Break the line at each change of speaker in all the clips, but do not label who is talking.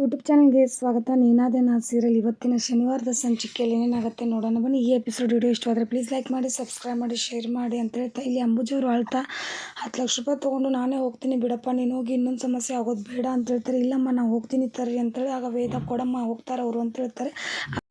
YouTube ಚಾನಲ್ಗೆ ಸ್ವಾಗತ. ನೀನಾದೆ ನಾ ಸೀರಿಯಲ್ ಇವತ್ತಿನ ಶನಿವಾರದ ಸಂಚಿಕೆಯಲ್ಲಿ ಏನೇನಾಗುತ್ತೆ ನೋಡೋಣ. ಬನ್ನಿ, ಈ ಎಪಿಸೋಡ್ ವಿಡಿಯೋ ಇಷ್ಟವಾದರೆ ಪ್ಲೀಸ್ ಲೈಕ್ ಮಾಡಿ ಸಬ್ಸ್ಕ್ರೈಬ್ ಮಾಡಿ ಶೇರ್ ಮಾಡಿ ಅಂತ ಹೇಳ್ತಾ ಇಲ್ಲಿ ಅಂಬುಜವರು ಅಳ್ತಾ ಹತ್ತು ಲಕ್ಷ ರೂಪಾಯಿ ತೊಗೊಂಡು ನಾನೇ ಹೋಗ್ತೀನಿ. ಬಿಡಪ್ಪ, ನೀನು ಹೋಗಿ ಇನ್ನೊಂದು ಸಮಸ್ಯೆ ಆಗೋದು ಬೇಡ ಅಂತ ಹೇಳ್ತಾರೆ. ಇಲ್ಲಮ್ಮ ನಾವು ಹೋಗ್ತೀನಿ ತರ್ರಿ ಅಂತೇಳಿ ಆಗ ವೇದ ಕೊಡಮ್ಮ ಹೋಗ್ತಾರೆ ಅವರು ಅಂತ ಹೇಳ್ತಾರೆ.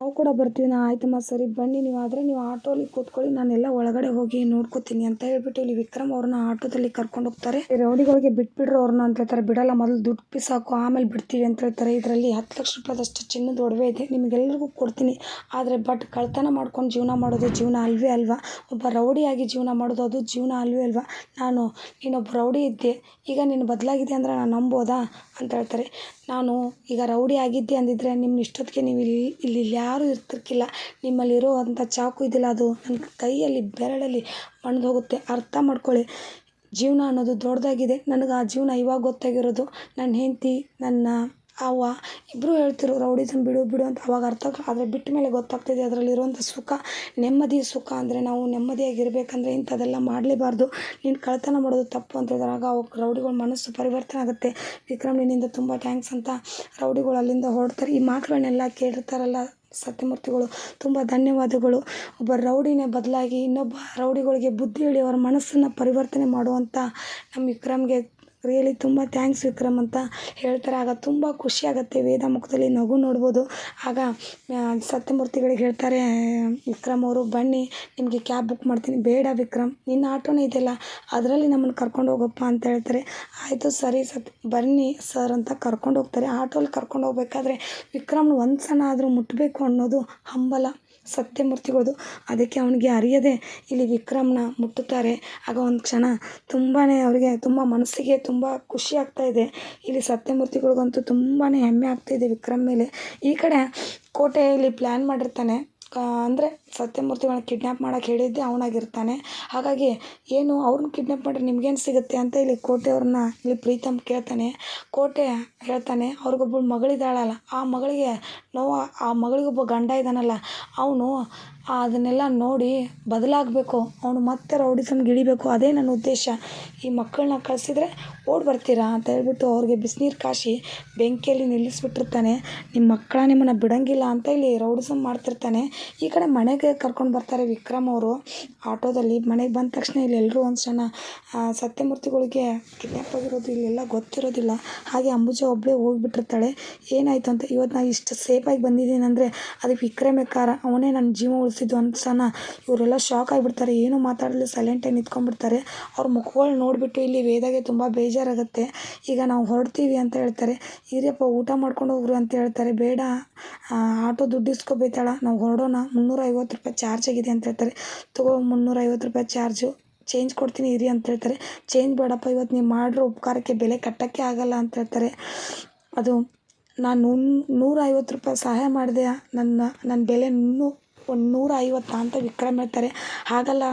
ನಾವು ಕೂಡ ಬರ್ತೀವಿ. ನಾ ಆಯ್ತಮ್ಮ ಸರಿ ಬನ್ನಿ ನೀವು ಆದರೆ ನೀವು ಆಟೋಲಿ ಕೂತ್ಕೊಳ್ಳಿ. ನಾನೆಲ್ಲ ಒಳಗಡೆ ಹೋಗಿ ನೋಡ್ಕೋತೀನಿ ಅಂತ ಹೇಳ್ಬಿಟ್ಟು ಇಲ್ಲಿ ವಿಕ್ರಮ್ ಅವ್ರನ್ನ ಆಟೋದಲ್ಲಿ ಕರ್ಕೊಂಡು ಹೋಗ್ತಾರೆ. ರೌಡಿಗಳಿಗೆ ಬಿಟ್ಬಿಡ್ರು ಅವ್ರನ್ನ ಅಂತ ಹೇಳ್ತಾರೆ. ಬಿಡಲ್ಲ, ಮೊದಲು ದುಡ್ಡು ಬಿಸಾಕು, ಆಮೇಲೆ ಬಿಡ್ತೀವಿ ಅಂತ ಹೇಳ್ತಾರೆ. ಇದರಲ್ಲಿ ಹತ್ತು ಲಕ್ಷ ರೂಪಾಯಿದಷ್ಟು ಚಿನ್ನದ ಒಡವೆ ಇದೆ. ನಿಮಗೆಲ್ಲರಿಗೂ ಕೊಡ್ತೀನಿ. ಆದರೆ ಬಟ್ ಕಳ್ತನ ಮಾಡ್ಕೊಂಡು ಜೀವನ ಮಾಡೋದು ಜೀವನ ಅಲ್ವೇ ಅಲ್ವಾ? ಒಬ್ಬ ರೌಡಿಯಾಗಿ ಜೀವನ ಮಾಡೋದು ಅದು ಜೀವನ ಅಲ್ವೇ ಅಲ್ವಾ? ನಾನು, ನೀನೊಬ್ಬ ರೌಡಿ ಇದ್ದೆ. ಈಗ ನೀನು ಬದಲಾಗಿದೆ ಅಂದರೆ ನಾನು ನಂಬೋದಾ? ಅಂತ ಹೇಳ್ತಾರೆ. ನಾನು ಈಗ ರೌಡಿ ಆಗಿದ್ದೆ ಅಂದಿದ್ರೆ ನಿಮ್ಮ ಇಷ್ಟೊತ್ತಿಗೆ ನೀವು ಇಲ್ಲಿ ಇಲ್ಲಿ ಯಾರೂ ಇರ್ತಿರ್ಕಿಲ್ಲ. ನಿಮ್ಮಲ್ಲಿರೋ ಅಂಥ ಚಾಕು ಇದಿಲ್ಲ. ಅದು ನನ್ನ ಕೈಯಲ್ಲಿ, ಬೆರಳಲ್ಲಿ ಮಣ್ದು ಹೋಗುತ್ತೆ. ಅರ್ಥ ಮಾಡ್ಕೊಳ್ಳಿ. ಜೀವನ ಅನ್ನೋದು ದೊಡ್ಡದಾಗಿದೆ. ನನಗೆ ಆ ಜೀವನ ಇವಾಗ ಗೊತ್ತಾಗಿರೋದು. ನನ್ನ ಹೆಂಡತಿ, ನನ್ನ ಅವ್ವ ಇಬ್ಬರೂ ಹೇಳ್ತಿರು ರೌಡಿಸಮ್ ಬಿಡು ಬಿಡು ಅಂತ ಅವಾಗ ಅರ್ಥ ಆದರೆ ಬಿಟ್ಟ ಮೇಲೆ ಗೊತ್ತಾಗ್ತಿದೆ ಅದರಲ್ಲಿರುವಂಥ ಸುಖ. ನೆಮ್ಮದಿ ಸುಖ ಅಂದರೆ ನಾವು ನೆಮ್ಮದಿಯಾಗಿರಬೇಕಂದ್ರೆ ಇಂಥದ್ದೆಲ್ಲ ಮಾಡಲೇಬಾರ್ದು. ನೀನು ಕಳ್ತನ ಮಾಡೋದು ತಪ್ಪು ಅಂತ ಹೇಳಿದಾಗ ಅವಾಗ ರೌಡಿಗಳ ಮನಸ್ಸು ಪರಿವರ್ತನೆ ಆಗುತ್ತೆ. ವಿಕ್ರಮ್ ನಿನ್ನಿಂದ ತುಂಬ ಥ್ಯಾಂಕ್ಸ್ ಅಂತ ರೌಡಿಗಳು ಅಲ್ಲಿಂದ ಹೊರಡ್ತಾರೆ. ಈ ಮಾತುಗಳನ್ನೆಲ್ಲ ಕೇಳಿರ್ತಾರಲ್ಲ ಸತ್ಯಮೂರ್ತಿಗಳು, ತುಂಬ ಧನ್ಯವಾದಗಳು. ಒಬ್ಬ ರೌಡಿನ ಬದಲಾಗಿ ಇನ್ನೊಬ್ಬ ರೌಡಿಗಳಿಗೆ ಬುದ್ಧಿ ಹೇಳಿ ಅವರ ಮನಸ್ಸನ್ನು ಪರಿವರ್ತನೆ ಮಾಡುವಂಥ ನಮ್ಮ ವಿಕ್ರಮ್ಗೆ ರಿಯಲಿ ತುಂಬ ಥ್ಯಾಂಕ್ಸ್ ವಿಕ್ರಮ್ ಅಂತ ಹೇಳ್ತಾರೆ. ಆಗ ತುಂಬ ಖುಷಿ ಆಗುತ್ತೆ ವೇದ ಮುಖದಲ್ಲಿ ನಗು ನೋಡ್ಬೋದು. ಆಗ ಸತ್ಯಮೂರ್ತಿಗಳಿಗೆ ಹೇಳ್ತಾರೆ, ವಿಕ್ರಮ್ ಅವರು, ಬನ್ನಿ, ನಿಮಗೆ ಕ್ಯಾಬ್ ಬುಕ್ ಮಾಡ್ತೀನಿ. ಬೇಡ ವಿಕ್ರಮ್, ನಿನ್ನ ಆಟೋನೇ ಇದೆಯಲ್ಲ, ಅದರಲ್ಲಿ ನಮ್ಮನ್ನು ಕರ್ಕೊಂಡು ಹೋಗಪ್ಪ ಅಂತ ಹೇಳ್ತಾರೆ. ಆಯಿತು ಸರಿ ಸತ್, ಬನ್ನಿ ಸರ್ ಅಂತ ಕರ್ಕೊಂಡು ಹೋಗ್ತಾರೆ. ಆಟೋಲ್ಲಿ ಕರ್ಕೊಂಡು ಹೋಗ್ಬೇಕಾದ್ರೆ ವಿಕ್ರಮ್ನ ಒಂದು ಸಲ ಆದರೂ ಮುಟ್ಟಬೇಕು ಅನ್ನೋದು ಹಂಬಲ ಸತ್ಯಮೂರ್ತಿಗಳದು. ಅದಕ್ಕೆ ಅವನಿಗೆ ಅರಿಯದೆ ಇಲ್ಲಿ ವಿಕ್ರಮ್ನ ಮುಟ್ಟುತ್ತಾರೆ. ಆಗ ಒಂದು ಕ್ಷಣ ತುಂಬಾ ಅವರಿಗೆ ತುಂಬ ಮನಸ್ಸಿಗೆ ತುಂಬ ಖುಷಿ ಆಗ್ತಾ ಇದೆ. ಇಲ್ಲಿ ಸತ್ಯಮೂರ್ತಿಗಳಿಗಂತೂ ತುಂಬಾ ಹೆಮ್ಮೆ ಆಗ್ತಾಯಿದೆ ವಿಕ್ರಮ್ ಮೇಲೆ. ಈ ಕಡೆ ಕೋಟೆಯಲ್ಲಿ ಪ್ಲ್ಯಾನ್ ಮಾಡಿರ್ತಾನೆ. ಅಂದರೆ ಸತ್ಯಮೂರ್ತಿಗಳನ್ನ ಕಿಡ್ನ್ಯಾಪ್ ಮಾಡೋಕೆ ಹೇಳಿದ್ದೆ ಅವನಾಗಿರ್ತಾನೆ. ಹಾಗಾಗಿ ಏನು ಅವ್ರನ್ನ ಕಿಡ್ನ್ಯಾಪ್ ಮಾಡಿದ್ರೆ ನಿಮ್ಗೇನು ಸಿಗುತ್ತೆ ಅಂತ ಇಲ್ಲಿ ಕೋಟೆಯವ್ರನ್ನ ಇಲ್ಲಿ ಪ್ರೀತಮ್ ಕೇಳ್ತಾನೆ. ಕೋಟೆ ಹೇಳ್ತಾನೆ ಅವ್ರಿಗೊಬ್ಬಳು ಮಗಳಿದ್ದಾಳಲ್ಲ. ಆ ಮಗಳಿಗೆ ನೋವು, ಆ ಮಗಳಿಗೊಬ್ಬ ಗಂಡ ಇದ್ದಾನಲ್ಲ. ಅವನು ಅದನ್ನೆಲ್ಲ ನೋಡಿ ಬದಲಾಗಬೇಕು. ಅವನು ಮತ್ತೆ ರೌಡಿಸಮ್ ಗಿಳಿಬೇಕು. ಅದೇ ನನ್ನ ಉದ್ದೇಶ. ಈ ಮಕ್ಕಳನ್ನ ಕಳಿಸಿದ್ರೆ ಓಡಿ ಬರ್ತೀರಾ ಅಂತ ಹೇಳ್ಬಿಟ್ಟು ಅವ್ರಿಗೆ ಬಿಸಿನೀರು ಕಾಶಿ ಬೆಂಕಿಯಲ್ಲಿ ನಿಲ್ಲಿಸ್ಬಿಟ್ಟಿರ್ತಾನೆ. ನಿಮ್ಮ ಮಕ್ಕಳ ನಿಮ್ಮನ್ನು ಬಿಡೋಂಗಿಲ್ಲ ಅಂತ ಇಲ್ಲಿ ರೌಡಿಸಮ್ ಮಾಡ್ತಿರ್ತಾನೆ. ಈ ಕಡೆ ಮನೆಗೆ ಕರ್ಕೊಂಡು ಬರ್ತಾರೆ ವಿಕ್ರಮ್ ಅವರು. ಆಟೋದಲ್ಲಿ ಮನೆಗೆ ಬಂದ ತಕ್ಷಣ ಇಲ್ಲಿ ಎಲ್ಲರೂ ಒಂದು ಕ್ಷಣ ಸತ್ಯಮೂರ್ತಿಗಳಿಗೆ ಕಿಡ್ನ್ಯಾಪ್ ಆಗಿರೋದು ಇಲ್ಲೆಲ್ಲ ಗೊತ್ತಿರೋದಿಲ್ಲ. ಹಾಗೆ ಅಂಬುಜ ಒಬ್ಬಳೇ ಹೋಗ್ಬಿಟ್ಟಿರ್ತಾಳೆ. ಏನಾಯಿತು ಅಂತ ಇವತ್ತು ನಾನು ಇಷ್ಟು ಸೇಫಾಗಿ ಬಂದಿದ್ದೀನಿ ಅಂದರೆ ಅದಕ್ಕೆ ವಿಕ್ರಮೇ ಕಾರ. ಅವನೇ ನನ್ನ ಜೀವ ಉಳಿಸಿದ್ದು ಅಂತ ಸಹ ಇವರೆಲ್ಲ ಶಾಕ್ ಆಗಿಬಿಡ್ತಾರೆ, ಏನೂ ಮಾತಾಡಲಿ ಸೈಲೆಂಟಾಗಿ ನಿಂತ್ಕೊಂಡ್ಬಿಡ್ತಾರೆ. ಅವ್ರ ಮುಖಗಳು ನೋಡಿಬಿಟ್ಟು ಇಲ್ಲಿ ವೇದಾಗೆ ತುಂಬ ಬೇಜಾರಾಗುತ್ತೆ. ಈಗ ನಾವು ಹೊರಡ್ತೀವಿ ಅಂತ ಹೇಳ್ತಾರೆ. ಇರಿಯಪ್ಪ ಊಟ ಮಾಡ್ಕೊಂಡು ಹೋಗ್ರು ಅಂತ ಹೇಳ್ತಾರೆ. ಬೇಡ ಆಟೋ ದುಡ್ಡು ಇಸ್ಕೊಬೇತಾಳ ನಾವು ಹೊರಡೋಣ. ಮುನ್ನೂರ ಐವತ್ತು ರೂಪಾಯಿ ಚಾರ್ಜ್ ಆಗಿದೆ ಅಂತ ಹೇಳ್ತಾರೆ. ತಗೋ ಮುನ್ನೂರ ಐವತ್ತು ರೂಪಾಯಿ ಚಾರ್ಜು ಚೇಂಜ್ ಕೊಡ್ತೀನಿ ಇರಿ ಅಂತ ಹೇಳ್ತಾರೆ. ಚೇಂಜ್ ಬೇಡಪ್ಪ ಇವತ್ತು ನೀವು ಮಾಡಿರೋ ಉಪಕಾರಕ್ಕೆ ಬೆಲೆ ಕಟ್ಟೋಕ್ಕೆ ಆಗಲ್ಲ ಅಂತ ಹೇಳ್ತಾರೆ. ಅದು, ನಾನು ನೂರ ಐವತ್ತು ರೂಪಾಯಿ ಸಹಾಯ ಮಾಡಿದೆ, ನನ್ನ ನನ್ನ ಬೆಲೆ ನೂ ಒಂದು ನೂರ ಐವತ್ತಾ ಅಂತ ವಿಕ್ರಮ್ ಹೇಳ್ತಾರೆ. ಹಾಗಲ್ಲ,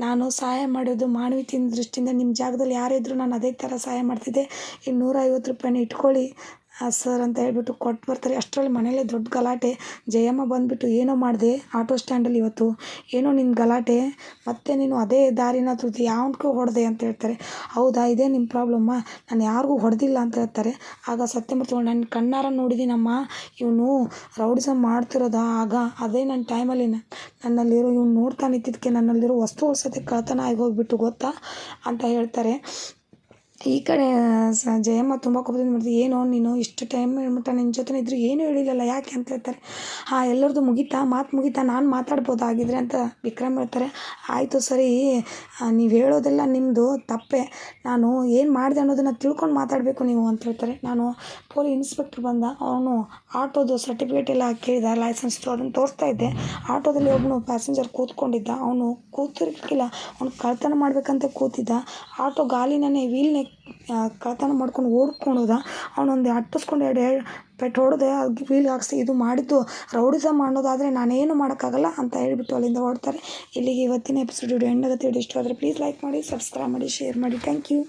ನಾನು ಸಹಾಯ ಮಾಡೋದು ಮಾನವೀಯತೆಯ ದೃಷ್ಟಿಯಿಂದ ನಿಮ್ಮ ಜಾಗದಲ್ಲಿ ಯಾರಿದ್ದರೂ ನಾನು ಅದೇ ಥರ ಸಹಾಯ ಮಾಡ್ತಿದ್ದೆ. ಈ ನೂರ ಐವತ್ತು ರೂಪಾಯಿನ ಇಟ್ಕೊಳ್ಳಿ. ಸರ್ ಅಂತ ಹೇಳ್ಬಿಟ್ಟು ಕೊಟ್ಟು ಬರ್ತಾರೆ. ಅಷ್ಟರಲ್ಲಿ ಮನೆಯಲ್ಲೇ ದೊಡ್ಡ ಗಲಾಟೆ. ಜಯಮ್ಮ ಬಂದುಬಿಟ್ಟು ಏನೋ ಮಾಡಿದೆ ಆಟೋ ಸ್ಟ್ಯಾಂಡಲ್ಲಿ ಇವತ್ತು. ಏನೋ ನಿನ್ನ ಗಲಾಟೆ. ಮತ್ತೆ ನೀನು ಅದೇ ದಾರಿನ ತುಳಿದು ಯಾವನಿಗೂ ಹೊಡೆದೆ ಅಂತ ಹೇಳ್ತಾರೆ. ಹೌದಾ, ಇದೇ ನಿಮ್ಮ ಪ್ರಾಬ್ಲಮ್ಮ ನಾನು ಯಾರಿಗೂ ಹೊಡೆದಿಲ್ಲ ಅಂತ ಹೇಳ್ತಾರೆ. ಆಗ ಸತ್ಯಮೂರ್ತಿಗಳು ನನ್ನ ಕಣ್ಣಾರ ನೋಡಿದ್ದೀನಮ್ಮ ಇವನು ರೌಡಿಸಮ್ ಮಾಡ್ತಿರೋದ ಆಗ. ಅದೇ ನನ್ನ ಟೈಮಲ್ಲಿ ನನ್ನಲ್ಲಿರೋ, ಇವ್ನು ನೋಡ್ತಾ ನಿಂತಿದ್ದಕ್ಕೆ ನನ್ನಲ್ಲಿರೋ ವಸ್ತು ಸಹಿತ ಕಳ್ಳತನ ಆಗಿ ಹೋಗ್ಬಿಟ್ಟು ಗೊತ್ತಾ? ಅಂತ ಹೇಳ್ತಾರೆ. ಈ ಕಡೆ ಸ, ಜಯಮ್ಮ ತುಂಬ ಕೋಪದಿಂದ ಮಾಡ್ತಾರೆ ಏನು ನೀನು ಇಷ್ಟು ಟೈಮ್ ಹೇಳ್ಬಿಟ್ಟ ನಿನ್ನ ಜೊತೆ ಇದ್ದರೂ ಏನೂ ಹೇಳಿಲ್ಲಲ್ಲ, ಯಾಕೆ ಅಂತ ಹೇಳ್ತಾರೆ. ಹಾಂ ಎಲ್ಲರದ್ದು ಮುಗೀತಾ? ಮಾತು ಮುಗೀತಾ? ನಾನು ಮಾತಾಡ್ಬೋದಾಗಿದ್ರೆ ಅಂತ ವಿಕ್ರಮ್ ಹೇಳ್ತಾರೆ. ಆಯಿತು ಸರಿ ನೀವು ಹೇಳೋದೆಲ್ಲ ನಿಮ್ಮದು ತಪ್ಪೆ. ನಾನು ಏನು ಮಾಡಿದೆ ಅನ್ನೋದನ್ನು ತಿಳ್ಕೊಂಡು ಮಾತಾಡಬೇಕು ನೀವು ಅಂತ ಹೇಳ್ತಾರೆ. ನಾನು ಪೊಲೀಸ್ ಇನ್ಸ್ಪೆಕ್ಟ್ರ್ ಬಂದ, ಅವನು ಆಟೋದು ಸರ್ಟಿಫಿಕೇಟ್ ಎಲ್ಲ ಕೇಳಿದ ಲೈಸೆನ್ಸ್ದು ಅದನ್ನು ತೋರಿಸ್ತಾ ಇದ್ದೆ. ಆಟೋದಲ್ಲಿ ಒಬ್ಬನು ಪ್ಯಾಸೆಂಜರ್ ಕೂತ್ಕೊಂಡಿದ್ದ. ಅವನು ಕೂತಿರ್ಲಿಕ್ಕಿಲ್ಲ. ಅವ್ನು ಕಳ್ತನ ಮಾಡಬೇಕಂತ ಕೂತಿದ್ದ. ಆಟೋ ಗಾಲಿನೇ ವೀಲ್ನೇ ಕಳ್ತನ ಮಾಡ್ಕೊಂಡು ಓಡ್ಕೊಂಡು ಅವನೊಂದು ಅಟ್ಟಿಸ್ಕೊಂಡು ಎರಡು ಎರಡು ಪೆಟ್ಟು ಹೊಡೆದೆ, ಅದು ವೀಲ್ ಹಾಕ್ಸಿ ಇದು ಮಾಡಿದ್ದು, ರೌಡಿಸಮ್ ಮಾಡೋದಾದರೆ ನಾನೇನು ಮಾಡೋಕ್ಕಾಗಲ್ಲ ಅಂತ ಹೇಳಿಬಿಟ್ಟು ಅಲ್ಲಿಂದ ಹೊರಡ್ತಾರೆ ಇಲ್ಲಿಗೆ ಇವತ್ತಿನ ಎಪಿಸೋಡ್ ವಿಡಿಯೋ ಎಂಡ್ ಆಗುತ್ತೆ. ಇಷ್ಟವಾದರೆ ಪ್ಲೀಸ್ ಲೈಕ್ ಮಾಡಿ ಸಬ್ಸ್ಕ್ರೈಬ್ ಮಾಡಿ ಶೇರ್ ಮಾಡಿ. Thank you